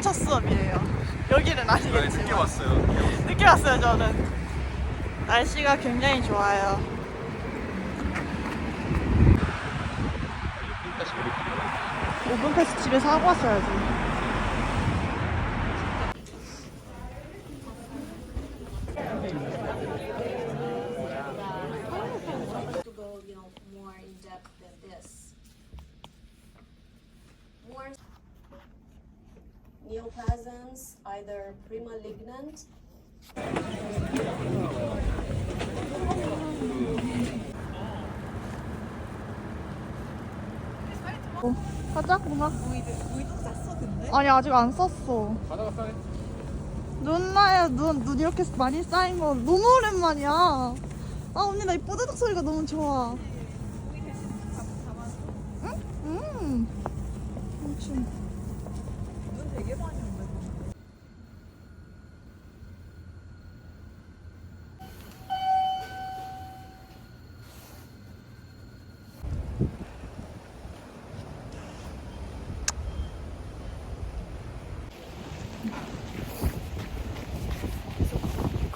3차 수업이에요. 여기는 아니겠지만. 네, 늦게 왔어요. 늦게 왔어요, 저는. 날씨가 굉장히 좋아요. 오븐까지 집에서 하고 왔어야지. Either premalignant. 어, 가자 누나 아니 아직 안 썼어. 누나야 눈, 눈 이렇게 많이 쌓인 거 너무 오랜만이야. 아 언니 나 이 뽀드득 소리가 너무 좋아 응? 음. 엄청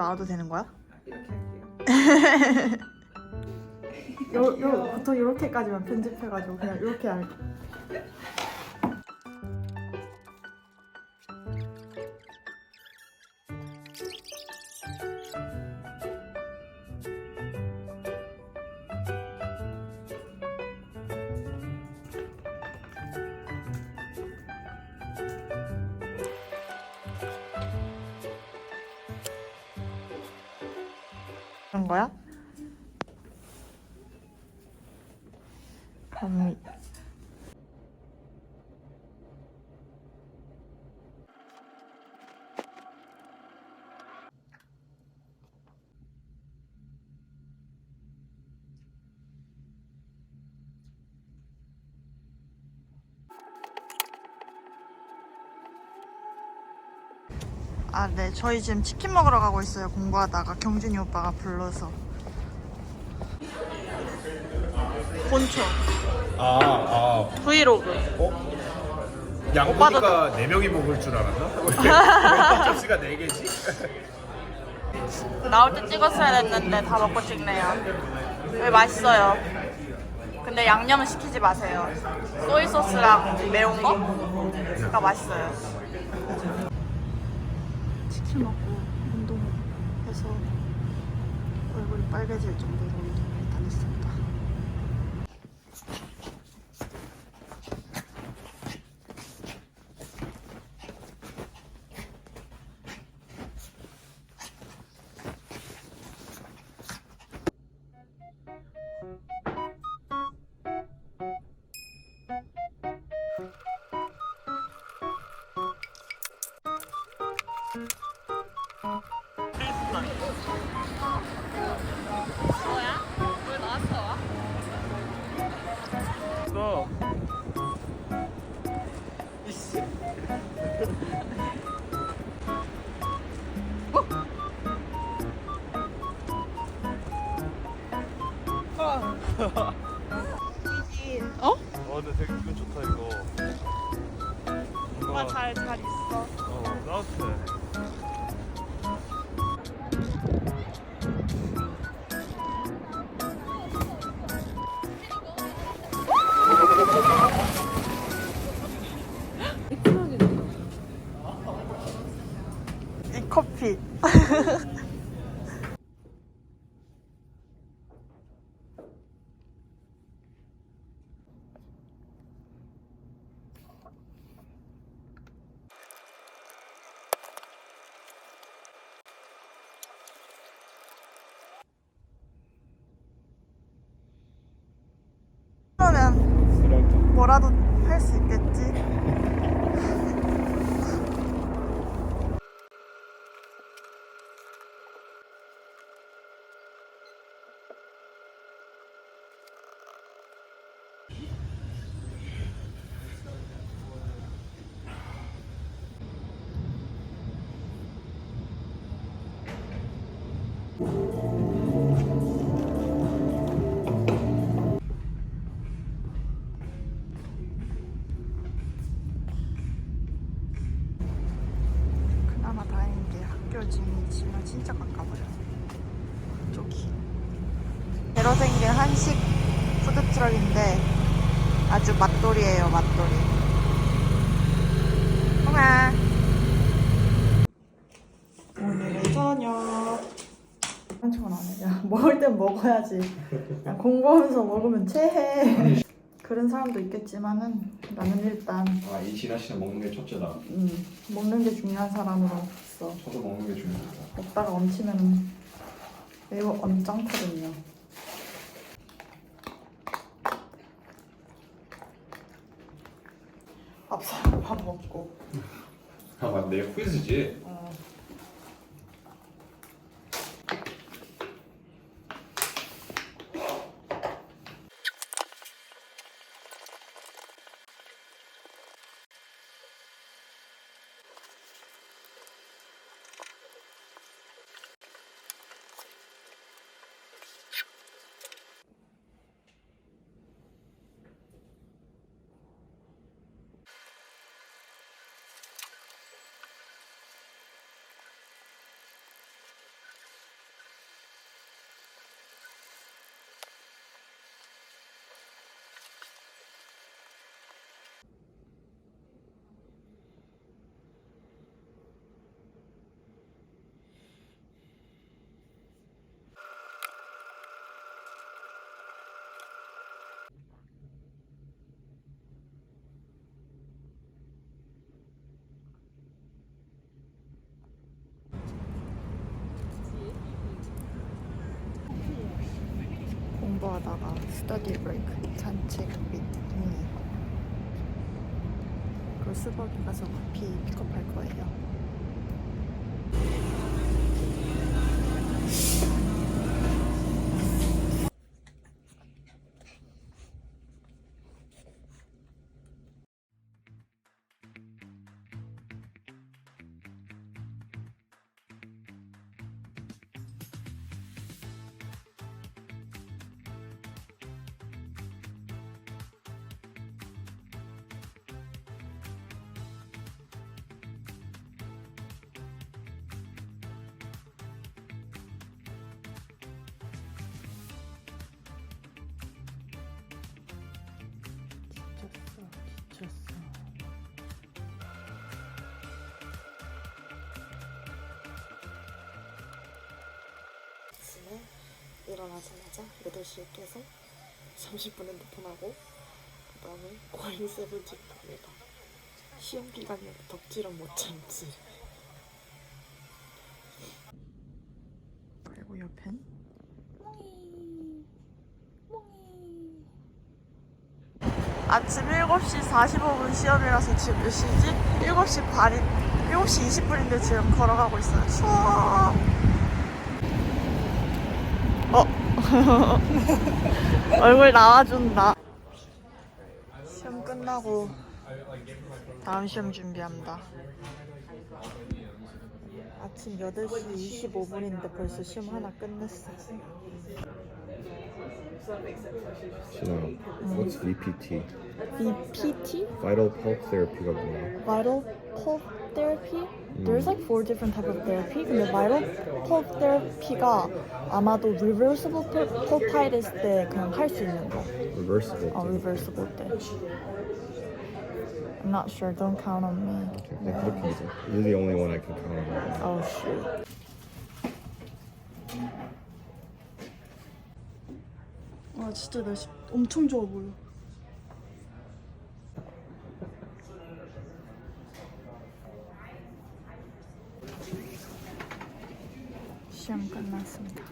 나와도 되는 거야? 요, 요, 보통 이렇게까지만 편집해가지고 그냥 이렇게 할 그런 거야? 아, 네. 저희 지금 치킨 먹으러 가고 있어요. 공부하다가 경준이 오빠가 불러서. 본초. 아, 아. 브이로그. 어? 양 오빠도- 보니까 네 명이 먹을 줄 알았나? 왜 접시가 네 개지? 나올 때 찍었어야 됐는데 다 먹고 찍네요. 왜 맛있어요? 근데 양념은 시키지 마세요. 소이 소스랑 매운 거? 그러니까 맛있어요. 치킨 먹고 운동해서 얼굴이 빨개질 정도로 운동을 다녔습니다. 너. 어? 와, 근데 되게 기분 좋다 이거. 뭔가 잘, 잘 있어. 어, 따뜻해. 이 커피. 그러면 그럴까? 뭐라도 할 수 있겠지. 진짜 가까워요. 저기. 새로 생긴 한식 푸드트럭인데 아주 맛돌이에요, 맛돌이. 홍아. 오늘의 저녁. 한쪽은 안 해. 야, 먹을 땐 먹어야지. 야, 공부하면서 먹으면 체해. 그런 사람도 있겠지만은 나는 일단 아, 이 지나시는 먹는 게 첫째다. 음, 먹는 게 중요한 사람으로 서 저도 먹는 게 중요합니다. 먹다가 얹히면 매우 언짢거든요. 밥 사고 밥 먹고. 아, 맞네. 퀴즈지. 어. 공부하다가 스터디 브레이크 산책 및 공유 그리고 스벅이 가서 커피 픽업할 거예요 일어나자마자 8시에 깨서 30분 핸드폰 하고 그 다음에 과잉 세븐집 갑니다. 시험 기간이라 덕질은 못 참지. 그리고 옆엔 아침 7시 45분 시험이라서 지금 몇 시지? 7시 반인 7시 20분인데 지금 걸어가고 있어요. 추워. 어. 얼굴 나와준다. 시험 끝나고 다음 시험 준비합니다. 아침 8시 25분인데 벌써 시험 하나 끝냈어. 신아, what's VPT? VPT? Vital Pulse Therapy가 뭐야? Vital pulse therapy? There's like four different type of therapy. 근데 vital pulse therapy가 아마도 reversible pul- pulpitis 때 그냥 할 수 있는 거. Reversible. 어, reversible 때. I'm not sure. Don't count on me. 네, 그렇게 하자. You're the only one I can count on. Oh shoot. 와 진짜 날씨 엄청 좋아 보여. 시험 끝났습니다.